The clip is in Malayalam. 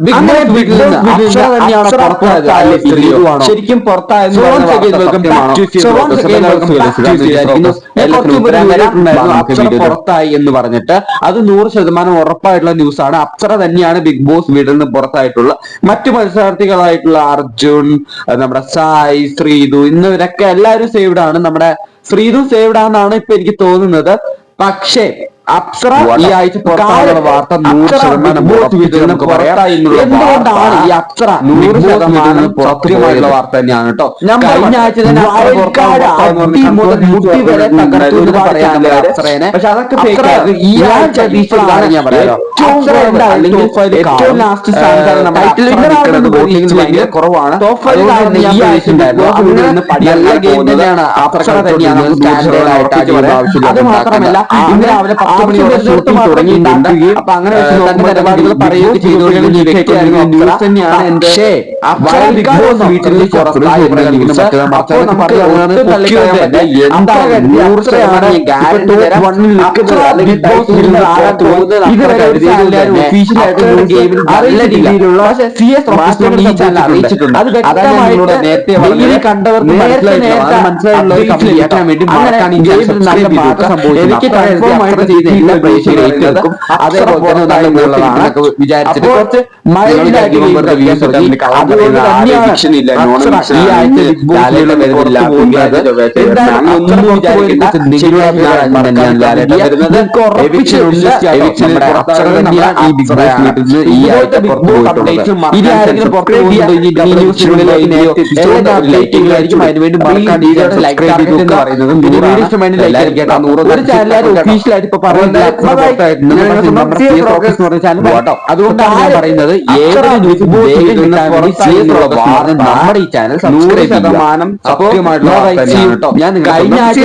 ബിഗ് അങ്ങനെ ബോസ് ബിഗ് വീട്ടിൽ നിന്ന് അക്ഷര തന്നെയാണ് പുറത്തായത് പുറത്തായത് അല്ലേ ശരിക്കും പുറത്തായെന്ന്. അക്ഷര പുറത്തായി എന്ന് പറഞ്ഞിട്ട് അത് നൂറ് ശതമാനം ഉറപ്പായിട്ടുള്ള ന്യൂസ് ആണ് അപ്സറ തന്നെയാണ് ബിഗ് ബോസ് വീട്ടിൽ നിന്ന് പുറത്തായിട്ടുള്ള മറ്റു മത്സരാർത്ഥികളായിട്ടുള്ള അർജുൻ നമ്മുടെ സായ് ശ്രീതു എന്നിവരൊക്കെ എല്ലാവരും സേവ്ഡ് ആണ്. നമ്മുടെ ശ്രീതു സേവ്ഡ് ആണെന്നാണ് ഇപ്പൊ എനിക്ക് തോന്നുന്നത്. പക്ഷേ അപ്സര ഈ ആഴ്ച പുറത്താകുന്ന വാർത്ത നൂറ് ശതമാനം എന്തുകൊണ്ടാണ് ഈ അപ്സര നൂറ് ശതമാനം സത്യമായിട്ടുള്ള വാർത്ത തന്നെയാണ് കേട്ടോ. കഴിഞ്ഞ ആഴ്ച തന്നെ പക്ഷെ അതൊക്കെ ഈ ആഴ്ച ഞാൻ പറയാം. ഏറ്റവും ലാസ്റ്റ് ഭയങ്കര കുറവാണ്. ഈ ആഴ്ച ഉണ്ടായിരുന്നു. തന്നെയാണ് അപ്സര തന്നെയാണ് അത് മാത്രമല്ല ഇന്ന് രാവിലെ പത്ത് മണിയോടെ ഷൂട്ടിംഗ് തുടങ്ങിയിട്ടുണ്ട്. അപ്പൊ അങ്ങനെ നോക്കുമ്പോൾ നിലപാടുകൾ പറയുകയും ചെയ്തുകൊണ്ടിരുന്ന വ്യക്തിയായിരുന്നു ന്യൂസ് തന്നെയാണ് എന്റെ വീട്ടിൽ ഒരു ഒരു അറിയിച്ചിട്ടുണ്ട്. അത് നേരത്തെ നേരത്തെ മനസ്സിലായിട്ടുള്ള വേണ്ടി നല്ല മാറ്റം സംഭവിച്ചു എനിക്ക് കൺഫേം ആയിട്ട് ചെയ്ത എല്ലാ പ്രേക്ഷകർക്കും അതേപോലെ തന്നെ നല്ല മൂലമാണ് വിചാരിച്ചിട്ട് കുറച്ച് മൈൽഡായിട്ട് വ്യൂസ് അതുകൊണ്ട് തന്നെയാണ് അപ്സര ഈ ആഴ്ച ബിഗ് ബോസിലുള്ള വരുന്നില്ല എന്തായാലും ഒന്നും വിചാരിക്കുന്ന അതുകൊണ്ടാണ് ഞാൻ പറയുന്നത്. ഏതൊരു നമ്മുടെ ഈ ചാനൽ നൂറ് ശതമാനം സത്യമായിട്ടുള്ള വാർത്ത തന്നെയാണ് ഞാൻ കഴിഞ്ഞ ആഴ്ച